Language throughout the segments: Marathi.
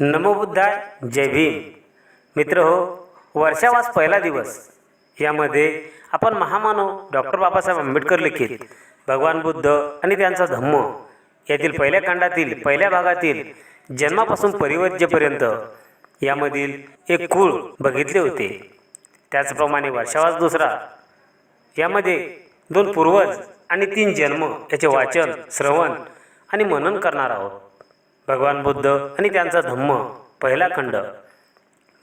नमोबुद्धाय जय भीम. मित्र हो वर्षावास पहिला दिवस. यामध्ये आपण महामानव डॉक्टर बाबासाहेब आंबेडकर लिखित भगवान बुद्ध आणि त्यांचा धम्म. यातील पहिल्या खंडातील पहिल्या भागातील जन्मापासून परिवर्ज्यपर्यंत यामधील एक कुळ बघितले होते. त्याचप्रमाणे वर्षावास दुसरा. यामध्ये दोन पूर्वज आणि तीन जन्म याचे वाचन श्रवण आणि मनन करणार आहोत. भगवान बुद्ध आणि त्यांचा धम्म पहिला खंड.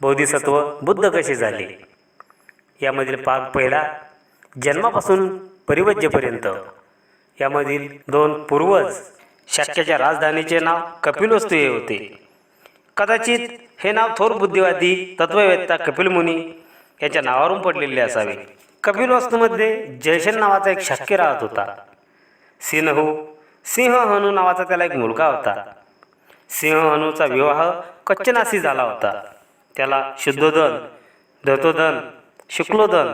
बोधिसत्व बुद्ध कसे झाले? यामधील भाग पहिला जन्मापासून परिवज्यपर्यंत यामधील दोन पूर्वज शाक्याच्या राजधानीचे नाव कपिलवस्तू हे होते. कदाचित हे नाव थोर बुद्धिवादी तत्ववेत्ता कपिल मुनी याच्या नावावरून पडलेले असावे. कपिलवस्तूमध्ये जयशन नावाचा एक शाक्य राहत होता. सिंहू सिंह हो. हनू नावाचा त्याला एक मुलगा होता. सिंह विवाह कच्चनाशी झाला होता. त्याला शुद्धोदन धतोदन शुक्लोदन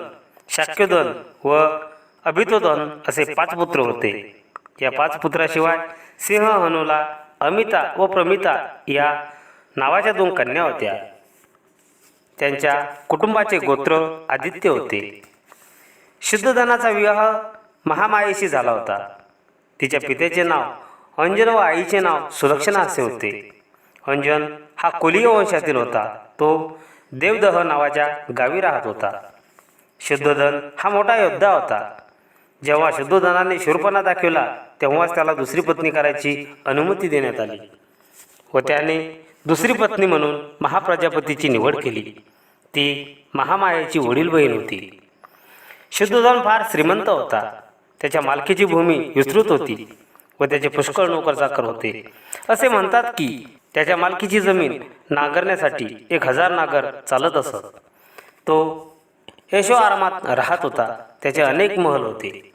शाक्योदन व अभितोदन असे पाच पुत्र होते. या पाच पुत्राशिवाय सिंह हनूला अमिता व प्रमिता या नावाच्या दोन कन्या होत्या. त्यांच्या कुटुंबाचे गोत्र आदित्य होते. शुद्धधनाचा विवाह महामायेशी झाला होता. तिच्या पित्याचे नाव अंजन व आईचे नाव सुलक्षणा असे होते. अंजन हा कुलीय वंशातील होता. तो देवदह नावाच्या गावी राहत होता. शुद्धोधन हा मोठा योद्धा होता. जेव्हा शुद्धोधनाने शूरपणा दाखविला तेव्हाच त्याला दुसरी पत्नी करायची अनुमती देण्यात आली व त्याने दुसरी पत्नी म्हणून महाप्रजापतीची निवड केली. ती महामायाची वडील बहीण होती. शुद्धोधन फार श्रीमंत होता. त्याच्या मालकीची भूमी विस्तृत होती. व त्याचे पुष्कळ नोकर चाकर होते. असे म्हणतात की त्याच्या मालकीची जमीन नांगरण्यासाठी एक हजार नागर चालत असत. तो यशो आरामात राहत होता. त्याचे अनेक महल होते.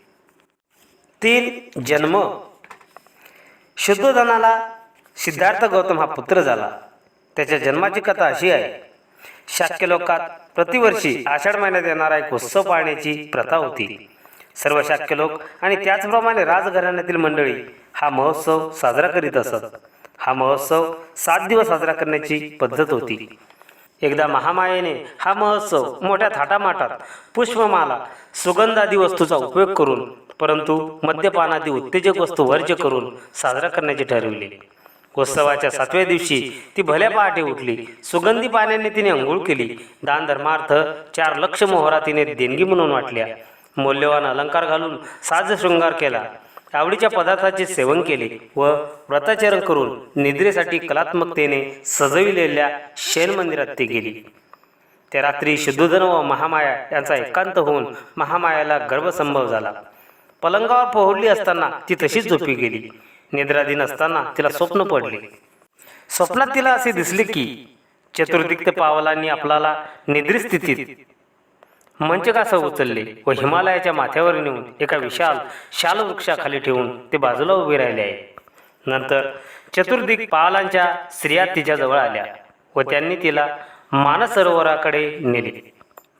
तीन जन्म. शुद्धोधनाला सिद्धार्थ गौतम हा पुत्र झाला. त्याच्या जन्माची कथा अशी आहे. शाक्य लोकात प्रतिवर्षी आषाढ महिन्यात येणारा एक उत्सव पाळण्याची प्रथा होती. सर्व शाक्य लोक आणि त्याचप्रमाणे राजघराण्यातील मंडळी हा महोत्सव साजरा करीत असत. हा महोत्सव सात दिवस साजरा करण्याची पद्धत होती. एकदा महामायेने हा महोत्सव मोठ्या थाटामाटात पुष्पमाला सुगंधादी वस्तूचा उपयोग करून परंतु मद्यपानादी उत्तेजक वस्तू वर्ज्य करून साजरा करण्याचे ठरविले. उत्सवाच्या सातव्या दिवशी ती भल्या पहाटे उठली सुगंधी पाण्याने तिने अंघोळ केली. दान धर्मार्थ चार लक्ष मोहरा तिने देणगी म्हणून वाटल्या. मौल्यवान अलंकार घालून साज शृंगार केला. आवडीच्या पदार्थाचे सेवन केले व व्रताचरण करून निद्रेसाठी कलात्मकतेने सजविलेल्या शैन मंदिरात ती गेली. त्या रात्री शुद्धोधन व महामाया यांचा एकांत होऊन महामायाला गर्भसंभव झाला. पलंगावर पोहडली असताना ती तशीच झोपी गेली. निद्राधीन असताना तिला स्वप्न पडले. स्वप्नात तिला असे दिसले की चतुर्दिक्त पावलांनी आपल्याला निद्रिस्थितीत मंच मंचकासह उचलले व हिमालयाच्या माथ्यावर नेऊन एका विशाल शालवृक्षाखाली ठेवून ते बाजूला उभे राहिले. आहे नंतर चतुर्दिक पालांच्या स्त्रिया तिच्याजवळ आल्या व त्यांनी तिला मानस सरोवराकडे नेले.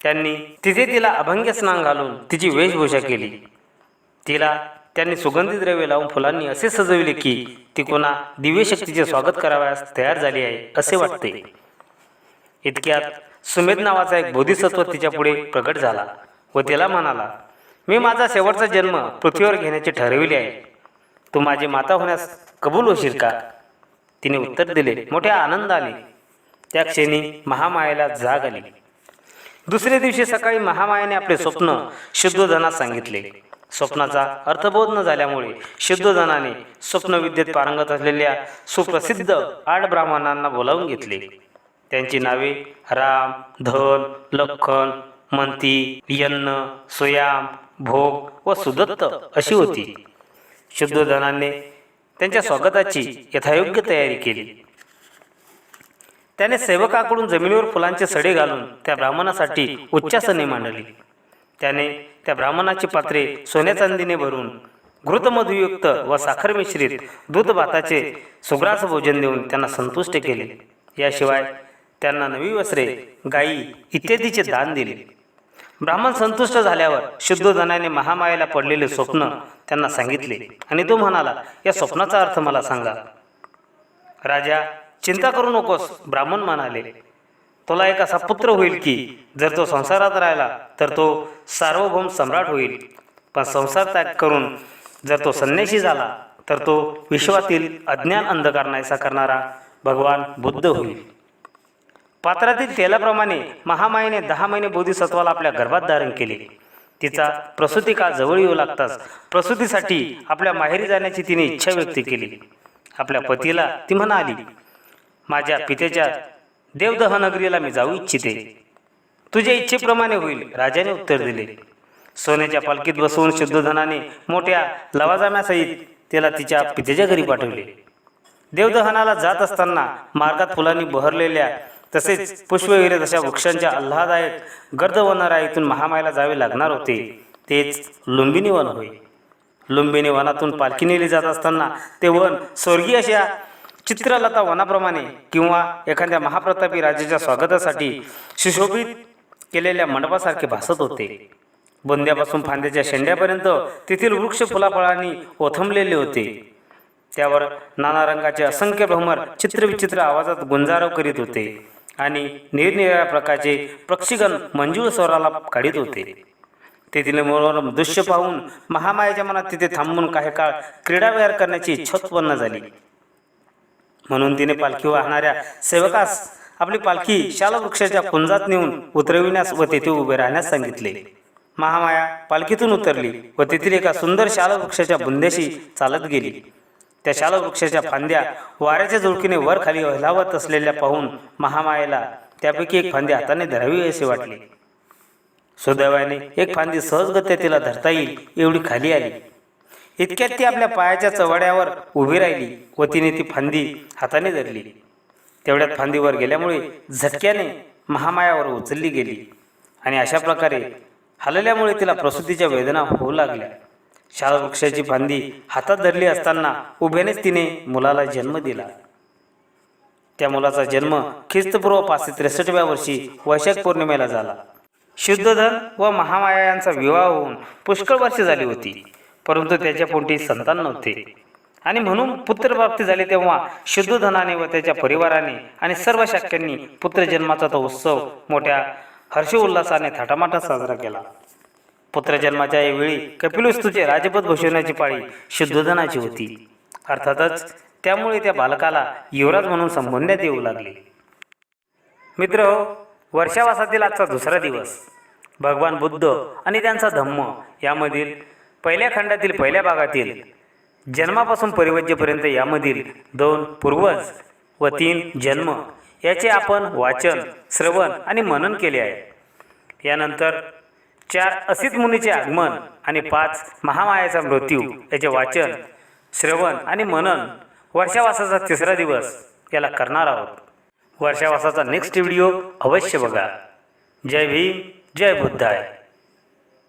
त्यांनी तिथे तिला अभंग्य स्नान घालून तिची वेशभूषा केली. तिला त्यांनी सुगंधी द्रव्य लावून फुलांनी असे सजविले की ती कोणा दिव्यशक्तीचे स्वागत करावयास तयार झाली आहे असे वाटते. इतक्यात सुमेध नावाचा एक बोधिसत्व तिच्या पुढे प्रकट झाला व तिला म्हणाला मी माझा शेवटचा जन्म पृथ्वीवर घेण्याचे ठरविले आहे. तू माझी माता होण्यास कबूल होशील का? तिने उत्तर दिले मोठ्या आनंदाने. त्या क्षणी महामायेला जाग आली. दुसऱ्या दिवशी सकाळी महामायाने आपले स्वप्न शुद्धोधनास सांगितले. स्वप्नाचा अर्थबोध न झाल्यामुळे शुद्धोधनाने स्वप्नविद्येत पारंगत असलेल्या सुप्रसिद्ध आठ ब्राह्मणांना बोलावून घेतले. त्यांची नावे राम धन लखन मंती यन्न सुयाम भोग व सुदत्त अशी होती. शुद्धोधनाने त्यांच्या स्वागताची यथायोग्य तयारी केली. त्याने सेवकाकडून जमिनीवर फुलांचे सडे घालून त्या ब्राह्मणासाठी उच्चासने मांडली. त्याने त्या ब्राह्मणाची पात्रे सोन्या चांदीने भरून घृतमधुयुक्त व साखर मिश्रित दूध भाताचे सुग्रास भोजन देऊन त्यांना संतुष्ट केले. याशिवाय त्यांना नवी वस्त्रे गायी इत्यादीचे दान दिले. ब्राह्मण संतुष्ट झाल्यावर शुद्धोधनाने महामायेला पडलेले स्वप्न त्यांना सांगितले आणि तो म्हणाला या स्वप्नाचा अर्थ मला सांगा. राजा चिंता करू नकोस ब्राह्मण म्हणाले. तुला एक असा पुत्र होईल की जर तो संसारात राहिला तर तो सार्वभौम सम्राट होईल. पण संसार त्याग करून जर तो संन्याशी झाला तर तो विश्वातील अज्ञान अंधकार नाहीसा करणारा भगवान बुद्ध होईल. पात्रातील तेलाप्रमाणे महामायेने दहा महिने बोधिसत्वाला आपल्या गर्भात धारण केले. तिचा प्रसूती काळ जवळ येऊ लागताच प्रसूतीसाठी आपल्या माहेरी जाण्याची तिने इच्छा व्यक्त केली. आपल्या पतीला ती म्हणाली माझ्या पितेच्या देवदहनगरीला मी जाऊ इच्छिते. तुझ्या इच्छेप्रमाणे होईल राजाने उत्तर दिले. सोन्याच्या पालखीत बसवून शुद्धधनाने मोठ्या लवाजाम्यासहित तिला तिच्या पितेच्या घरी पाठवले. देवदहनाला जात असताना मार्गात फुलांनी बहरलेल्या तसेच पुष्पविरत अशा वृक्षांच्या आल्हादायक गर्द इथून महामायला जावे लागणार होते. तेच लुंबिनी वन होय. लुंबिनी वनातून पालखी नेली जात असताना ते वन स्वर्गीय अशा चित्रलता वनाप्रमाणे किंवा एखाद्या महाप्रतापी राजाच्या स्वागतासाठी सुशोभित केलेल्या मंडपासारखे भासत होते. बुंद्यापासून फांद्याच्या शेंड्यापर्यंत तेथील वृक्ष फुलाफळांनी ओथंबलेले होते. त्यावर नाना रंगाचे असंख्य भ्रमर चित्रविचित्र आवाजात गुंजारव करीत होते. आणि निरनिराळ्या प्रकारचे पक्षीगण मंजूळ स्वराला काढीत होते. तेथील मनोरम दृश्य पाहून महामायाच्या मनात तिथे थांबून काही काळ क्रीडा क्रीडाविहार करण्याची इच्छा उत्पन्न झाली. म्हणून तिने पालखी वाहणाऱ्या सेवकास आपली पालखी शालवृक्षाच्या कुंजात नेऊन उतरविण्यास व तेथे उभे राहण्यास सांगितले. महामाया पालखीतून उतरली व तेथील एका सुंदर शालवृक्षाच्या बुंद्याशी चालत गेली. त्या शालवृक्षाच्या फांद्या वाऱ्याच्या झुळकीने वर खाली हलावत असलेल्या पाहून महामायेला त्यापैकी एक फांदी हाताने धरावी असे वाटले. सुदैवाने एक फांदी सहजगत्या तिला धरता येईल एवढी खाली आली. इतक्यात ती आपल्या पायाच्या चवड्यावर उभी राहिली व तिने ती फांदी हाताने धरली. तेवढ्यात फांदीवर गेल्यामुळे झटक्याने महामायावर उचलली गेली आणि अशा प्रकारे हलल्यामुळे तिला प्रसूतीच्या वेदना होऊ लागल्या. शालवृक्षाची फांदी हातात धरली असताना उभ्यानेच तिने मुलाला जन्म दिला. त्या मुलाचा जन्म ख्रिस्तपूर्व पाचशे त्रेसष्टव्या वर्षी वैशाख पौर्णिमेला झाला. शुद्धधन व महामाया यांचा विवाह होऊन पुष्कळ वर्षे झाली होती. परंतु त्याच्या पोटी संतान नव्हते. आणि म्हणून पुत्रप्राप्ती झाली तेव्हा शुद्धधनाने व त्याच्या परिवाराने आणि सर्व शाक्यांनी पुत्रजन्माचा तो उत्सव मोठ्या हर्षोल्लासाने थाटामाटात साजरा केला. पुत्रजन्माच्या वेळी कपिलवस्तूचे राजपद भूषवण्याची पाळी शुद्धोधनाची होती. अर्थातच त्यामुळे त्या बालकाला युवराज म्हणून संबोधण्यात येऊ लागले. मित्र वर्षावासातील आजचा दुसरा दिवस. भगवान बुद्ध आणि त्यांचा धम्म यामधील पहिल्या खंडातील पहिल्या भागातील जन्मापासून परिवज्यपर्यंत यामधील दोन पूर्वज व तीन जन्म याचे आपण वाचन श्रवण आणि मनन केले आहे. यानंतर चार असित मुनीचे आगमन आणि पाच महामायाचा मृत्यू याचे वाचन श्रवण आणि मनन वर्षावासाचा तिसरा दिवस याला करणार आहोत. वर्षावासाचा नेक्स्ट व्हिडिओ अवश्य बघा. जय भीम जय बुद्धाय.